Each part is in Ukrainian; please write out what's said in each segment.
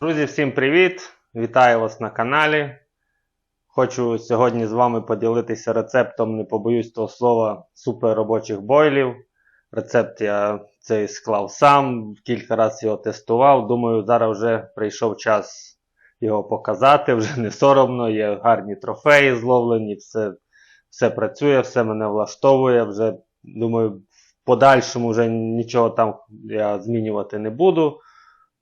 Друзі, всім привіт! Вітаю вас на каналі. Хочу сьогодні з вами поділитися рецептом, не побоюсь того слова, суперробочих бойлів. Рецепт я цей склав сам, кілька разів його тестував. Думаю, зараз вже прийшов час його показати, вже не соромно, є гарні трофеї зловлені, все, все працює, все мене влаштовує. Вже думаю, в подальшому вже нічого там я змінювати не буду.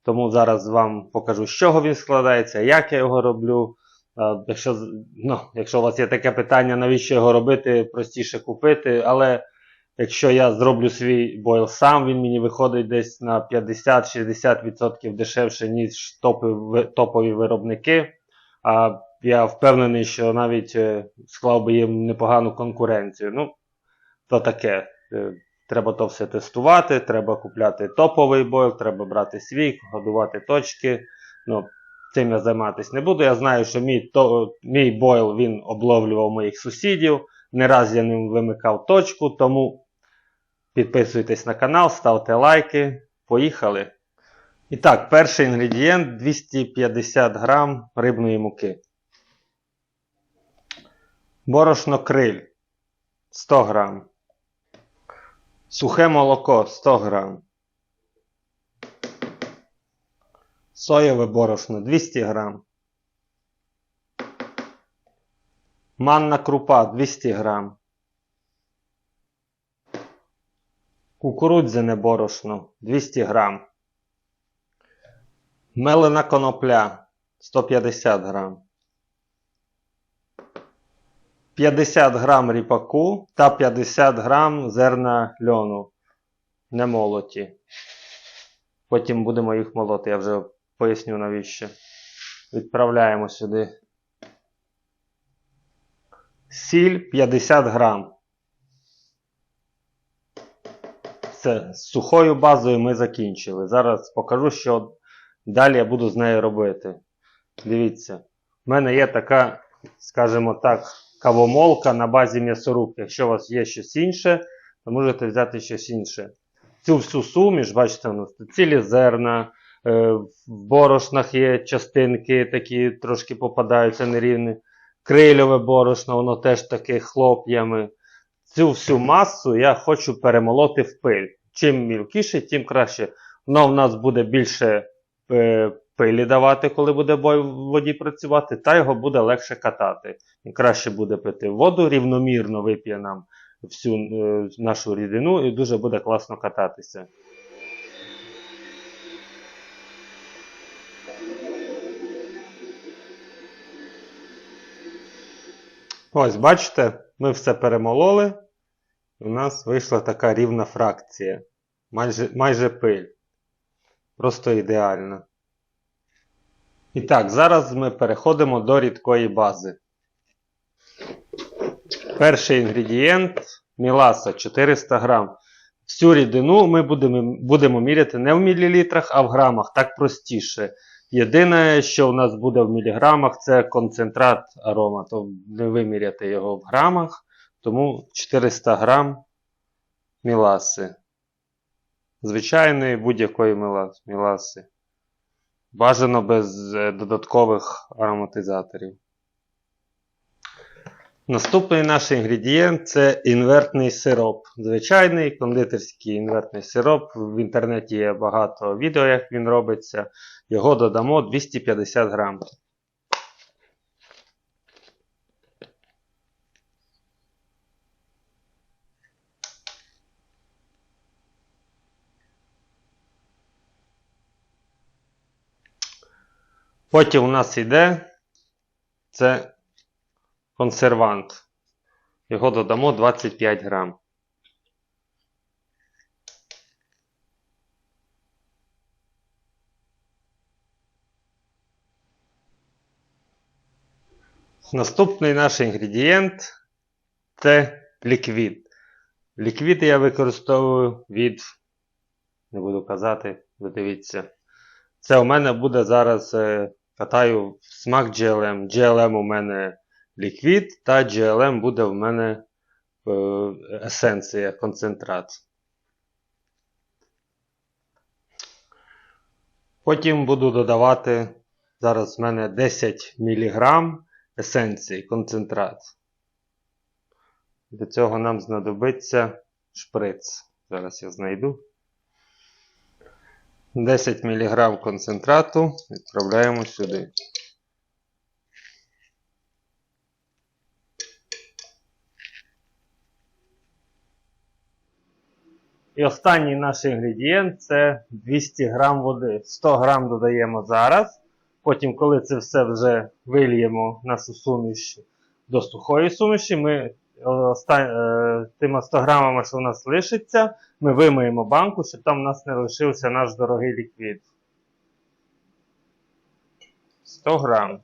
Тому зараз вам покажу, з чого він складається, як я його роблю. Якщо, ну, якщо у вас є таке питання, навіщо його робити, простіше купити. Але якщо я зроблю свій бойл сам, він мені виходить десь на 50-60% дешевше, ніж топові, виробники. А я впевнений, що навіть е, склав би їм непогану конкуренцію. Ну, то таке. Треба то все тестувати, треба купляти топовий бойл, треба брати свій, годувати точки. Ну, цим я займатися не буду. Я знаю, що мій, то, мій бойл він обловлював моїх сусідів. Не раз я ним вимикав точку, тому підписуйтесь на канал, ставте лайки. Поїхали. І так, перший інгредієнт 250 грам рибної муки. Борошно криль 100 грам. Сухе молоко 100 грам. Соєве борошно 200 грам. Манна крупа 200 грам. Кукурудзяне борошно 200 грам. Мелена конопля 150 грам. 50 грам ріпаку та 50 грам зерна льону. Не молоті. Потім будемо їх молоти, я вже поясню навіщо. Відправляємо сюди. Сіль 50 грам. Все, з сухою базою ми закінчили. Зараз покажу, що далі я буду з нею робити. Дивіться, в мене є така, скажімо так, кавомолка на базі м'ясорубки. Якщо у вас є щось інше, то можете взяти щось інше. Цю всю суміш, бачите, у нас цілі зерна, е, в борошнах є частинки, такі трошки попадаються нерівні. Крильове борошно, воно теж таке хлоп'ями. Цю всю масу я хочу перемолоти в пиль. Чим мілкіше, тим краще. Воно в нас буде більше е, пилі давати, коли буде бой в воді працювати, та його буде легше катати. Він краще буде пити воду, рівномірно вип'є нам всю е, нашу рідину і дуже буде класно кататися. Ось, бачите, ми все перемололи. і У нас вийшла така рівна фракція. Майже, майже пиль. Просто ідеально. І так, зараз ми переходимо до рідкої бази. Перший інгредієнт міласа 400 грам. Всю рідину ми будемо, будемо міряти не в мілілітрах, а в грамах. Так простіше. Єдине, що в нас буде в міліграмах, це концентрат аромату. Не виміряти його в грамах. Тому 400 грам міласи. Звичайної будь-якої міласи. Бажано без е, додаткових ароматизаторів. Наступний наш інгредієнт це інвертний сироп. Звичайний кондитерський інвертний сироп. В інтернеті є багато відео, як він робиться. Його додамо 250 грам. Потім у нас йде це консервант. Його додамо 25 грам. Наступний наш інгредієнт це ліквід. Ліквід я використовую від, не буду казати, ви дивіться. Це у мене буде зараз е, катаю смак GLM. GLM у мене ліквід, та GLM буде в мене е, есенція, концентрат. Потім буду додавати, зараз в мене 10 мг есенції, концентрат. Для цього нам знадобиться шприц. Зараз я знайду. 10 мг концентрату відправляємо сюди. І останній наш інгредієнт це 200 г води. 100 г додаємо зараз. Потім, коли це все вже вильємо нашу суміш до сухої суміші, ми тими 100 грамами, що у нас лишиться, ми вимиємо банку, щоб там у нас не лишився наш дорогий ліквід. 100 грам.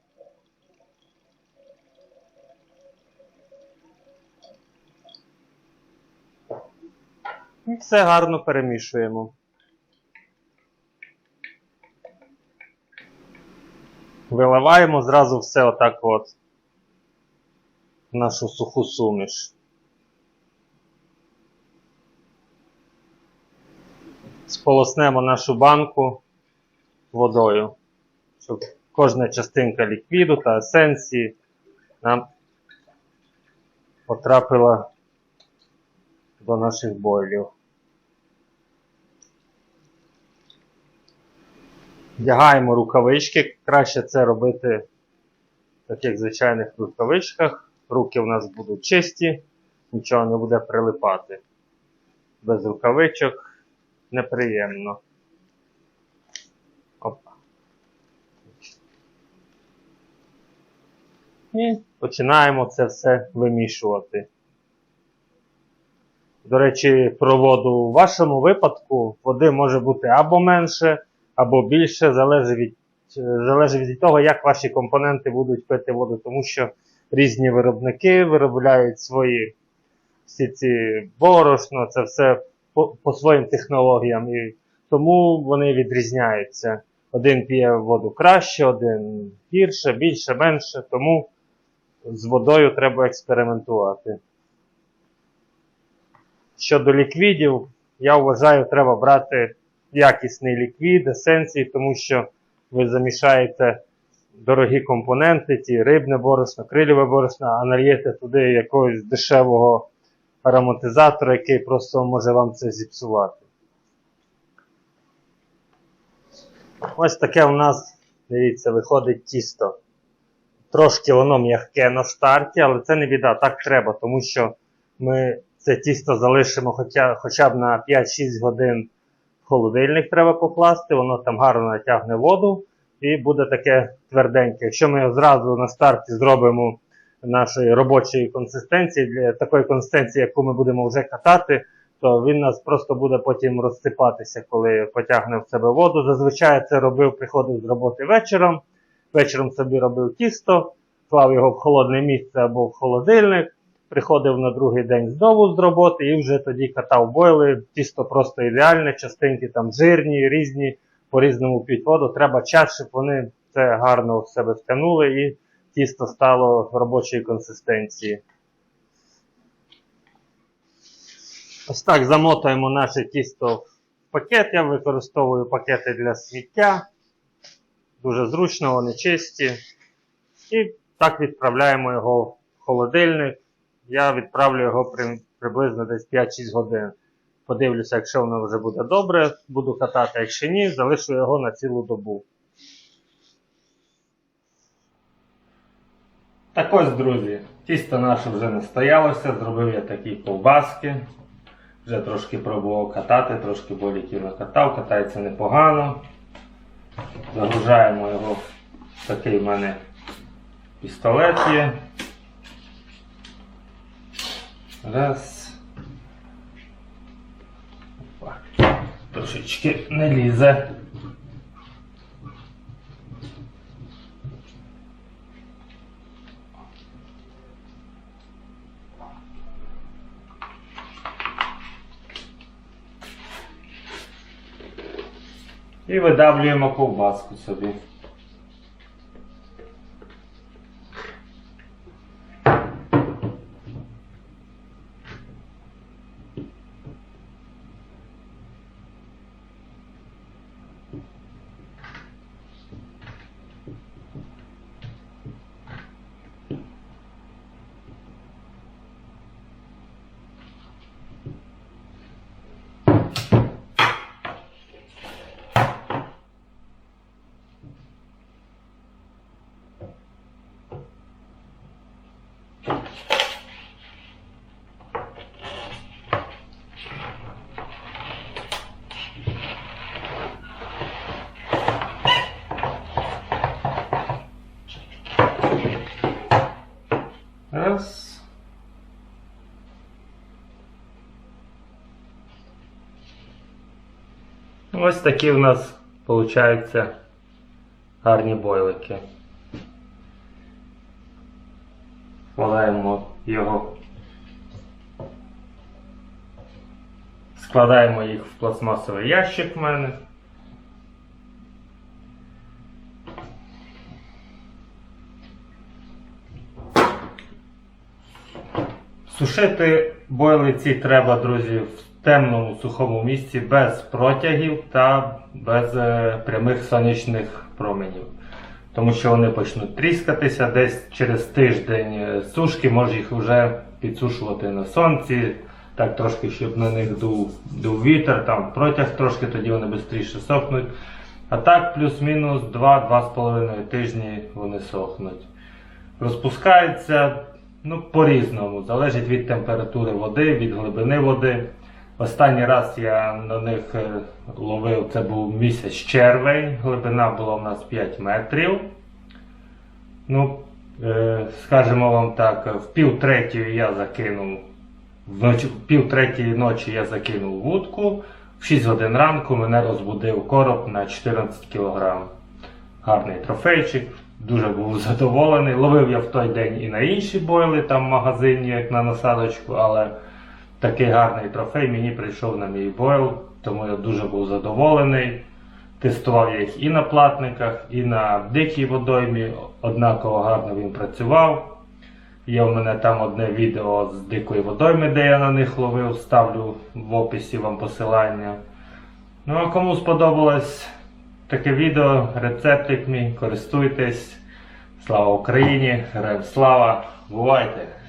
І все гарно перемішуємо. Виливаємо зразу все отак от в нашу суху суміш. Сполоснемо нашу банку водою, щоб кожна частинка ліквіду та есенції нам потрапила до наших бойлів. Вдягаємо рукавички. Краще це робити в таких звичайних рукавичках. Руки у нас будуть чисті, нічого не буде прилипати. Без рукавичок неприємно. Опа. І починаємо це все вимішувати. До речі, про воду у вашому випадку води може бути або менше, або більше, залежить від, залежить від того, як ваші компоненти будуть пити воду, тому що різні виробники виробляють свої всі ці борошно, це все по, по своїм технологіям. І тому вони відрізняються. Один п'є воду краще, один гірше, більше, менше, тому з водою треба експериментувати. Щодо ліквідів, я вважаю, треба брати якісний ліквід, есенції, тому що ви замішаєте дорогі компоненти, ті рибне борошно, крильове борошно, а нальєте туди якогось дешевого ароматизатора, який просто може вам це зіпсувати. Ось таке у нас, дивіться, виходить тісто. Трошки воно м'яке на старті, але це не біда, так треба, тому що ми це тісто залишимо хоча, хоча б на 5-6 годин в холодильник треба покласти, воно там гарно натягне воду і буде таке тверденьке. Якщо ми зразу на старті зробимо нашої робочої консистенції, для такої консистенції, яку ми будемо вже катати, то він нас просто буде потім розсипатися, коли потягне в себе воду. Зазвичай це робив, приходив з роботи вечором. Вечором собі робив тісто, клав його в холодне місце або в холодильник, приходив на другий день знову з роботи і вже тоді катав бойли. Тісто просто ідеальне, частинки там жирні, різні, по-різному п'ють воду. Треба час, щоб вони це гарно в себе втягнули і тісто стало робочої консистенції. Ось так замотуємо наше тісто в пакет. Я використовую пакети для сміття. Дуже зручно, вони чисті. І так відправляємо його в холодильник. Я відправлю його при, приблизно десь 5-6 годин. Подивлюся, якщо воно вже буде добре, буду катати, якщо ні, залишу його на цілу добу. Так ось, друзі, тісто наше вже настоялося, зробив я такі ковбаски. Вже трошки пробував катати, трошки боліків накатав, катається непогано. Загружаємо його в такий в мене пістолет є. Раз. Трошечки не лізе. І видавлюємо ковбаску собі. Ось такі у нас получаються гарні бойлики. Складаємо його. Складаємо їх в пластмасовий ящик в мене. Сушити бойлиці треба, друзі, в темному сухому місці без протягів та без е, прямих сонячних променів. Тому що вони почнуть тріскатися десь через тиждень е, сушки, може їх вже підсушувати на сонці, так трошки, щоб на них дув, дув вітер, там протяг трошки, тоді вони швидше сохнуть. А так, плюс-мінус 2-2,5 тижні вони сохнуть. Розпускаються ну, по-різному, залежить від температури води, від глибини води. Останній раз я на них е, ловив, це був місяць червень, глибина була у нас 5 метрів. Ну, е, скажімо вам так, в пів третьої я закинув, в пів третьої ночі я закинув вудку, в 6 годин ранку мене розбудив короб на 14 кг. Гарний трофейчик, дуже був задоволений. Ловив я в той день і на інші бойли там в магазині, як на насадочку, але такий гарний трофей мені прийшов на мій бойл, тому я дуже був задоволений. Тестував я їх і на платниках, і на дикій водоймі. Однаково гарно він працював. Є в мене там одне відео з дикої водойми, де я на них ловив, ставлю в описі вам посилання. Ну а кому сподобалось таке відео, рецептик мій, користуйтесь. Слава Україні! Героям слава! Бувайте!